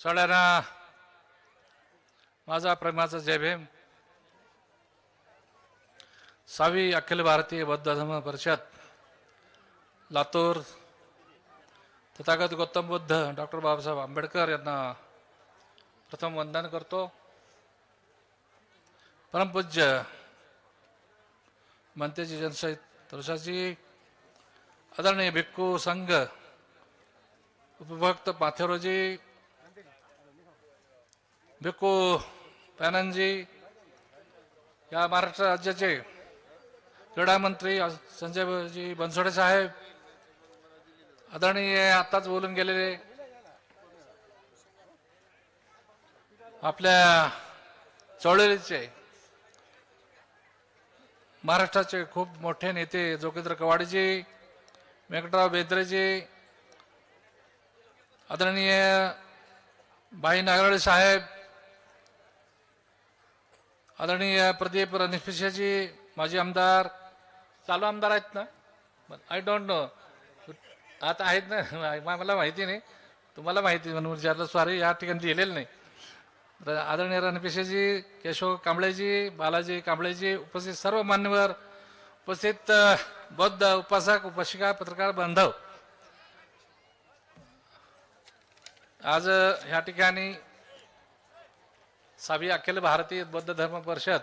सगळ्यांना माझा प्रेमाचा जय भीम. सावी अखिल भारतीय बौद्ध धर्म परिषद लातूर. तथागत गौतम बुद्ध डॉक्टर बाबासाहेब आंबेडकर यांना प्रथम वंदन करतो. परमपूज्य मंत्रीजी जनसहित तुळसाची आदरणीय भिक्खू संघ उपभक्त पाथेरोजी भिक्खू पॅननजी या महाराष्ट्र राज्याचे क्रीडा मंत्री संजयजी बनसोडे साहेब आदरणीय आताच बोलून गेलेले आपल्या चळवळीचे महाराष्ट्राचे खूप मोठे नेते जोगेंद्र कवाडीजी व्यंकटराव बेद्रेजी आदरणीय भाई नागराळे साहेब आदरणीय प्रदीप रणिफिशेजी माजी आमदार चालू आमदार आहेत ना? आय डोंट नो आता आहेत ना? मला माहिती नाही. तुम्हाला माहिती म्हणून विचारलं सॉरी या ठिकाणी लिहिलेलं नाही. आदरणीय रणपेशाजी केशव कांबळेजी बालाजी कांबळेजी उपस्थित सर्व मान्यवर उपस्थित बौद्ध उपासक उपासिका पत्रकार बांधव. आज ह्या ठिकाणी सावी अखिल भारतीय बौद्ध धर्म परिषद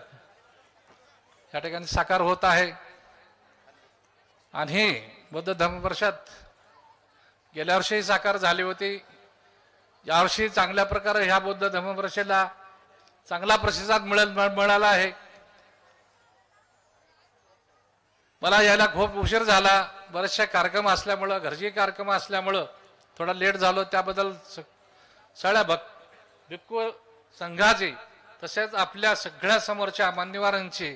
या ठिकाणी साकार होत आहे. आणि बौद्ध धर्म परिषद गेल्या वर्षी साकार झाली होती. यावर्षी चांगल्या प्रकारे ह्या बौद्ध धर्म परिषदेला चांगला प्रतिसाद मिळत मिळाला आहे. मला यायला खूप उशीर झाला. बरेचसे कार्यक्रम असल्यामुळं घरचे कार्यक्रम असल्यामुळं थोडा लेट झालो. त्याबद्दल सगळ्या भक् बिलकुल संघाचे तसेच आपल्या सगळ्या समोरच्या मान्यवरांची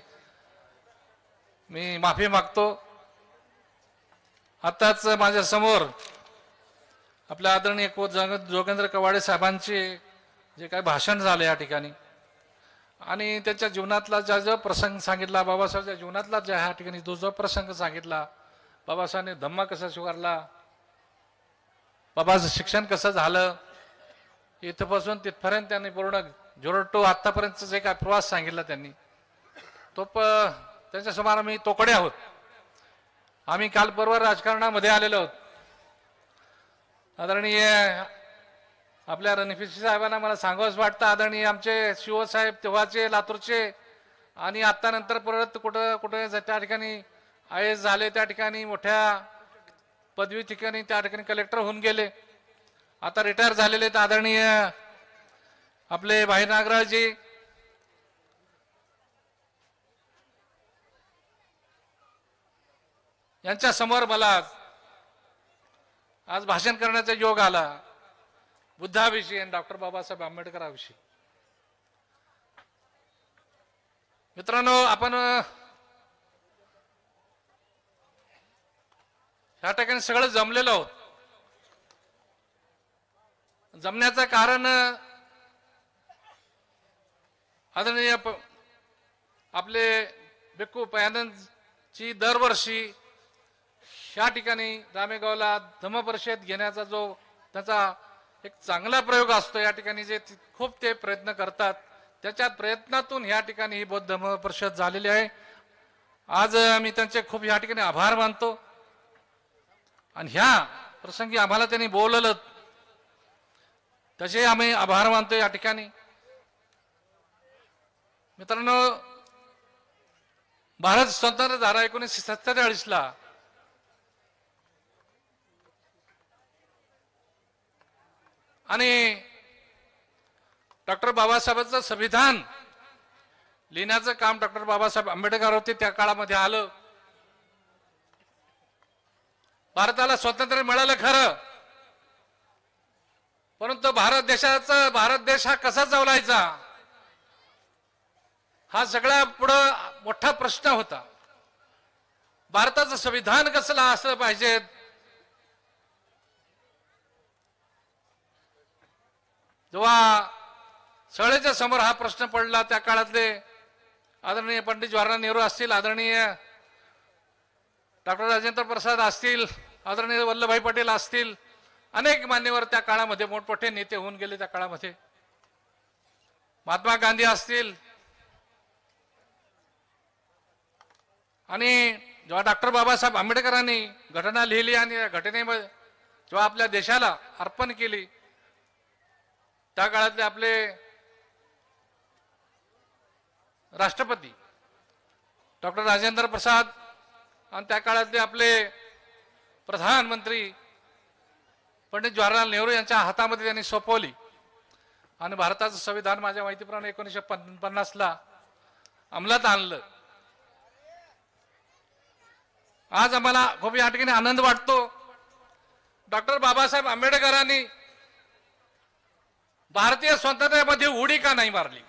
मी माफी मागतो. आताच माझ्यासमोर आपल्या आदरणीय को जोगेंद्र कवाडे साहेबांचे जे काही भाषण झाले या ठिकाणी. आणि त्याच्या जीवनातला ज्या जो प्रसंग सांगितला बाबासाहेबच्या जीवनातला ज्या ह्या ठिकाणी जो जो प्रसंग सांगितला बाबासाहेबांनी धम्मा कसा स्वीकारला बाबाचं शिक्षण कसं झालं इथपासून तिथपर्यंत त्यांनी पूर्ण झिरो टू आत्तापर्यंतचा जे काय प्रवास सांगितला त्यांनी तो प त्यांच्यासमोर आम्ही तोकडे आहोत. आम्ही काल परवा राजकारणामध्ये आलेलो आहोत. आदरणीय आपल्या रणफिसी साहेबांना मला सांगावंच वाटतं आदरणीय आमचे शिवसाहेब तेव्हाचे लातूरचे आणि आत्तानंतर नंतर परत कुठं कुठं त्या ठिकाणी आय एस झाले त्या ठिकाणी मोठ्या पदवी ठिकाणी त्या ठिकाणी कलेक्टर होऊन गेले. आता रिटायर झालेले आहेत आदरणीय आपले भाई नागराजजी. यांच्या समोर मला आज भाषण करण्याचा योग आला. बुद्धाविषयी आणि डॉक्टर बाबासाहेब आंबेडकराविषयी. मित्रांनो आपण ह्या ठिकाणी सगळं जमलेलं आहोत. जमण्याचं कारण आदरणीय आपले भिक्खू पयानंदची दरवर्षी ह्या ठिकाणी रामेगावला धम्मपरिषद घेण्याचा जो त्याचा एक चांगला प्रयोग असतो या ठिकाणी जे खूप ते प्रयत्न करतात त्याच्या प्रयत्नातून ह्या ठिकाणी ही बौद्ध धम्म परिषद झालेली आहे. आज मी त्यांचे खूप ह्या ठिकाणी आभार मानतो. आणि ह्या प्रसंगी आम्हाला त्यांनी बोललं त्याचे आम्ही आभार मानतो या ठिकाणी. मित्रांनो भारत स्वतंत्र झाला एकोणीसशे सत्तेचाळीसला आणि डॉक्टर बाबासाहेबांचं संविधान लिहिण्याचं काम डॉक्टर बाबासाहेब आंबेडकर होते त्या काळामध्ये आलं. भारताला स्वातंत्र्य मिळालं खरं. परंतु भारत देशाचा भारत देश हा कसा चालवायचा हा सगळ्या पुढं मोठा प्रश्न होता. भारताचं संविधान कसलं असलं पाहिजे? जेव्हा सगळ्याच्या समोर हा प्रश्न पडला त्या काळातले आदरणीय पंडित जवाहरलाल नेहरू असतील आदरणीय डॉक्टर राजेंद्र प्रसाद असतील आदरणीय वल्लभभाई पटेल असतील अनेक मान्यवर त्या काळामध्ये मोठमोठे नेते होऊन गेले त्या काळामध्ये. महात्मा गांधी असतील. आणि जेव्हा डॉक्टर बाबासाहेब आंबेडकरांनी घटना लिहिली आणि या घटनेमध्ये जेव्हा आपल्या देशाला अर्पण केली त्या काळातले आपले राष्ट्रपती डॉक्टर राजेंद्र प्रसाद आणि त्या काळातले आपले प्रधानमंत्री पंडित जवाहरलाल नेहरू यांच्या हातामध्ये त्यांनी सोपवली. आणि भारताचं संविधान माझ्या माहितीप्रमाणे एकोणीसशे पन्नासला अंमलात आणलं. आज आम्हाला खूप या ठिकाणी आनंद वाटतो. डॉक्टर बाबासाहेब आंबेडकरांनी भारतीय स्वातंत्र्यामध्ये उडी का नाही मारली?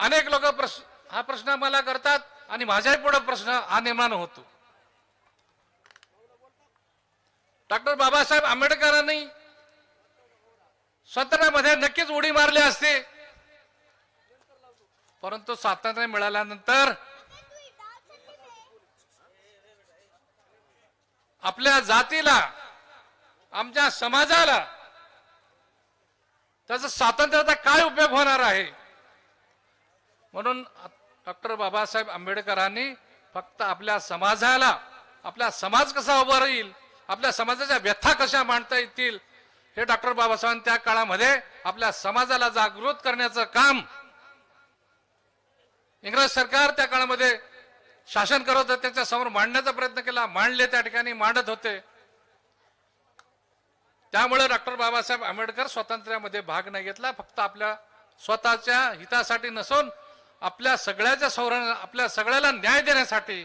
अनेक लोक प्रश्न हा प्रश्न मला करतात आणि माझ्याही पुढे प्रश्न हा निर्माण होतो. डॉक्टर बाबासाहेब आंबेडकरांनी स्वातंत्र्यामध्ये नक्कीच उडी मारली असते. परंतु स्वातंत्र्य मिळाल्यानंतर आपल्या जातीला आमच्या समाजाला त्याचा स्वातंत्र्याचा काय उपयोग होणार आहे? म्हणून डॉक्टर बाबासाहेब आंबेडकरांनी फक्त आपल्या समाजाला आपला समाज कसा उभा राहील आपल्या समाजाच्या व्यथा कशा मांडता येतील हे डॉक्टर बाबासाहेब त्या काळामध्ये आपल्या समाजाला जागृत करण्याचं काम इंग्रज सरकार त्या काळामध्ये शासन करत होते त्याच्यासमोर मांडण्याचा प्रयत्न केला मांडले त्या ठिकाणी मांडत होते. त्यामुळे डॉक्टर बाबासाहेब आंबेडकर स्वातंत्र्यामध्ये भाग नाही घेतला फक्त आपल्या स्वतःच्या हितासाठी नसून आपल्या सगळ्याच्या सौर आपल्या सगळ्याला न्याय देण्यासाठी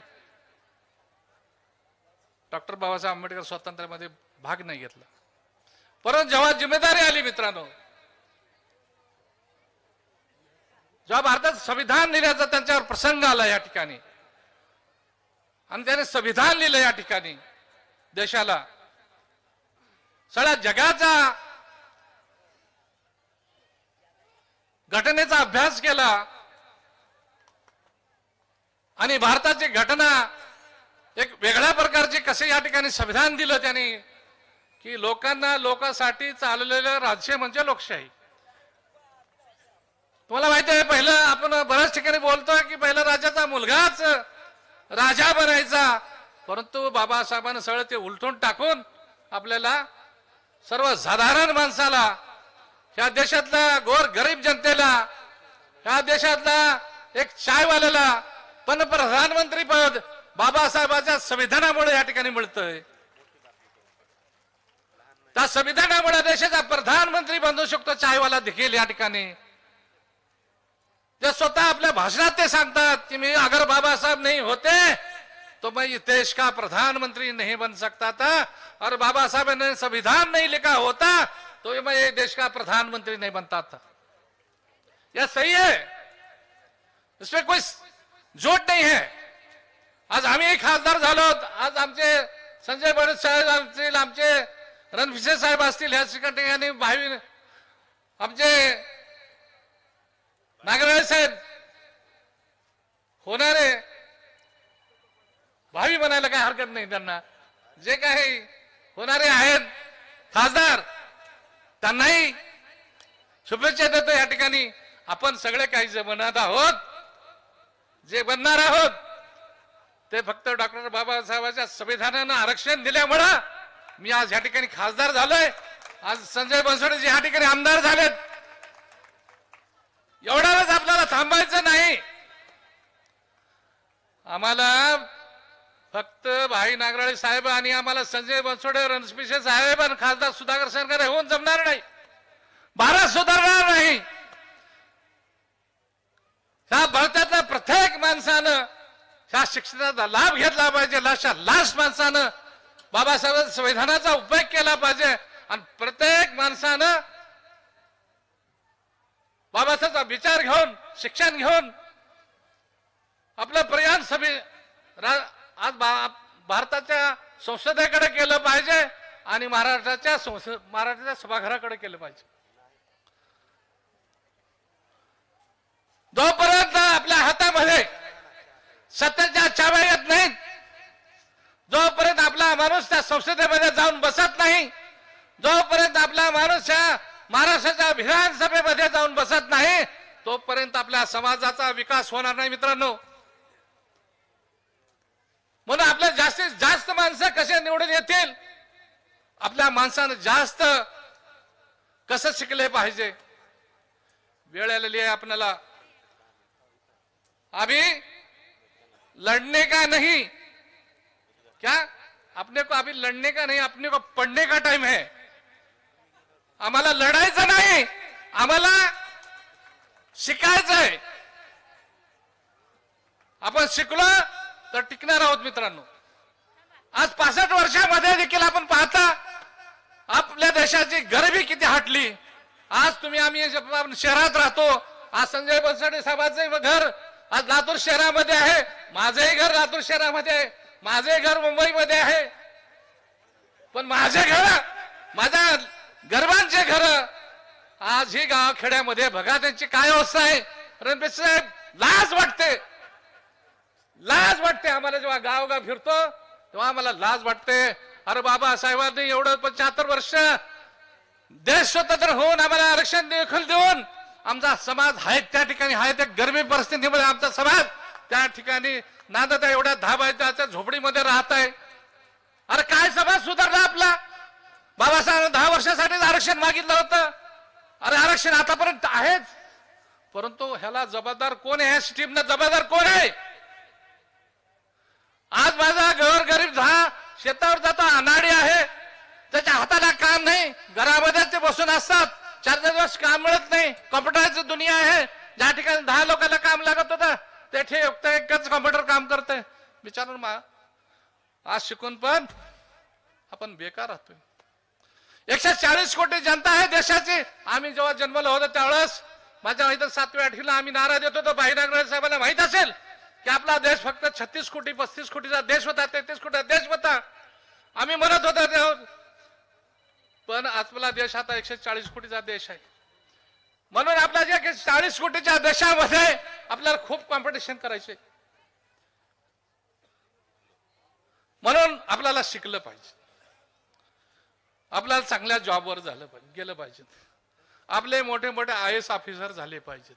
डॉक्टर बाबासाहेब आंबेडकर स्वातंत्र्यामध्ये भाग नाही घेतला. परंतु जेव्हा जिम्मेदारी आली मित्रांनो जेव्हा भारतात संविधान लिहिण्याचा त्यांच्यावर प्रसंग आला या ठिकाणी आणि त्याने संविधान लिहिलं या ठिकाणी देशाला सगळ्या जगाचा घटनेचा अभ्यास केला आणि भारताची घटना एक वेगळ्या प्रकारचे कसे या ठिकाणी संविधान दिलं त्यांनी? की लोकांना लोकांसाठी चाललेलं राज्य म्हणजे लोकशाही. तुम्हाला माहिती आहे पहिलं आपण बऱ्याच ठिकाणी बोलतोय की पहिला राजाचा मुलगाच राजा बनायचा. परंतु बाबासाहेबांनी सगळं ते उलटून टाकून आपल्याला सर्वसाधारण माणसाला ह्या देशातल्या गोर गरीब जनतेला ह्या देशातला एक चायवाल्याला पण प्रधानमंत्री पद बाबासाहेबांच्या संविधानामुळे या ठिकाणी मिळतंय. त्या संविधानामुळे देशाचा प्रधानमंत्री बनू शकतो चायवाला देखील या ठिकाणी. ते स्वतः आपल्या भाषणात ते सांगतात कि मी अगर बाबासाहेब नाही होते तो मैं देश का प्रधानमंत्री नहीं बन सकता था. और बाबा साहब ने संविधान नहीं लिखा होता तो मैं देश का प्रधानमंत्री नहीं बनता था. यह सही है? इसमें कोई जोड नाही आहे आज आम्ही खासदार झालो. आज आमचे संजय बडे साहेब असतील आमचे रणभिसे साहेब असतील ह्या ठिकाणी भावी आमचे नागराळे साहेब होणारे भावी म्हणायला काही हरकत नाही त्यांना. जे काही होणारे आहेत खासदार त्यांनाही शुभेच्छा देतो. या ठिकाणी आपण सगळे काही जे बनत आहोत. जे बनणार आहोत ते फक्त डॉक्टर बाबासाहेबांच्या संविधानानं आरक्षण दिल्यामुळं मी आज या ठिकाणी खासदार झालोय. आज संजय बनसोडे जे या ठिकाणी आमदार झालेत. एवढ्यालाच आपल्याला थांबायचं नाही. आम्हाला फक्त भाई नागराळे साहेब आणि आम्हाला संजय बनसोडे रणस्पिशे साहेब आणि खासदार सुधाकर सरकार होऊन जमणार नाही. भारत सुधारणार नाही. ह्या भारतातल्या प्रत्येक माणसानं ह्या शिक्षणाचा लाभ घेतला पाहिजे. लाशा लास्ट माणसानं बाबासाहेब संविधानाचा उपयोग केला पाहिजे. आणि प्रत्येक माणसानं बाबासाहेबचा विचार घेऊन शिक्षण घेऊन आपलं प्रयाण सभी आज बा- भारताच्या संसदेकडे केलं पाहिजे आणि महाराष्ट्राच्या संस- महाराष्ट्राच्या सभागृहाकडे केलं पाहिजे. जोपर्यंत आपल्या हातामध्ये सत्याच्या चाव्या येत नाहीत जोपर्यंत आपला माणूस त्या संसदेमध्ये जाऊन बसत नाही जोपर्यंत आपला माणूस या महाराष्ट्राच्या विधानसभेमध्ये जाऊन बसत नाही तोपर्यंत आपल्या समाजाचा विकास होणार नाही मित्रांनो. म्हणून आपल्या जास्तीत जास्त माणसं कसे निवडून येतील? आपल्या माणसानं जास्त कसं शिकले पाहिजे? वेळ आलेली आहे आपल्याला. अभी लड़ने का नहीं। क्या? अपने को अभी लड़ने का नहीं अपने को पढ़ने का टाइम है। आम्हाला लढायचं नाही आम्हाला शिकायचं आहे आपण शिकलो तर टिकणार आहोत मित्रांनो। आज पासष्ट वर्षामध्ये देखील आपण पाहता आपल्या देशाची गरिबी किती हटली. आज तुम्ही आम्ही शहरात राहतो. आज संजय बनसोडे साहेबांचं घर आज लातूर शहरामध्ये आहे. माझंही घर लातूर शहरामध्ये आहे. माझे घर मुंबईमध्ये आहे. पण माझे घर माझ्या गर्भांचे घर आज ही गाव खेड्यामध्ये बघा त्यांची काय अवस्था आहे. रणबीर साहेब लाज वाटते. लाज वाटते आम्हाला जेव्हा गावगाव फिरतो तेव्हा आम्हाला लाज वाटते. अरे बाबा साहेबांनी एवढं पंच्याहत्तर वर्ष देश स्वतंत्र होऊन आम्हाला आरक्षण देखील देऊन आमचा समाज आहे त्या ठिकाणी आहे त्या गरमी परिस्थितीमध्ये आमचा समाज. त्या ठिकाणी नांदत आहे एवढ्या दहा झोपडीमध्ये राहत आहे अरे काय समाज सुधारला आपला? बाबासाहेब दहा वर्षासाठीच आरक्षण मागितलं होतं. अरे आरक्षण आतापर्यंत आहेच. परंतु ह्याला जबाबदार कोण आहे? स्टीमला जबाबदार कोण आहे? आज माझा घर गरीब झा शेतावर जातो अनाडी आहे. त्याच्या हाताला काम नाही. घरामध्ये ते बसून असतात. चार चार दिवस काम मिळत नाही. कॉम्प्युटरची दुनिया आहे. ज्या ठिकाणी दहा लोकांना काम लागत होतं ते फक्त एकच कॉम्प्युटर काम करते विचार मा आज शिकून पण आपण बेकार राहतोय. एकशे चाळीस कोटी जनता आहे देशाची. आम्ही जेव्हा जन्मलो होतो त्यावेळेस माझ्या माहिती सातव्या आठवीला आम्ही नारा देत होतो. बाहिरागराज साहेबांना माहीत असेल की आपला देश फक्त छत्तीस कोटी पस्तीस कोटीचा देश होता तेहतीस कोटीचा देश होता. आम्ही म्हणत होतो पण आपला देश आता एकशे चाळीस कोटीचा देश आहे. म्हणून आपला जे चाळीस कोटीच्या देशामध्ये आपल्याला खूप कॉम्पिटिशन करायचे म्हणून आपल्याला शिकलं पाहिजे. आपल्याला चांगल्या जॉबवर झालं पाहिजे गेलं पाहिजे. आपले मोठे मोठे आय एस ऑफिसर झाले पाहिजेत.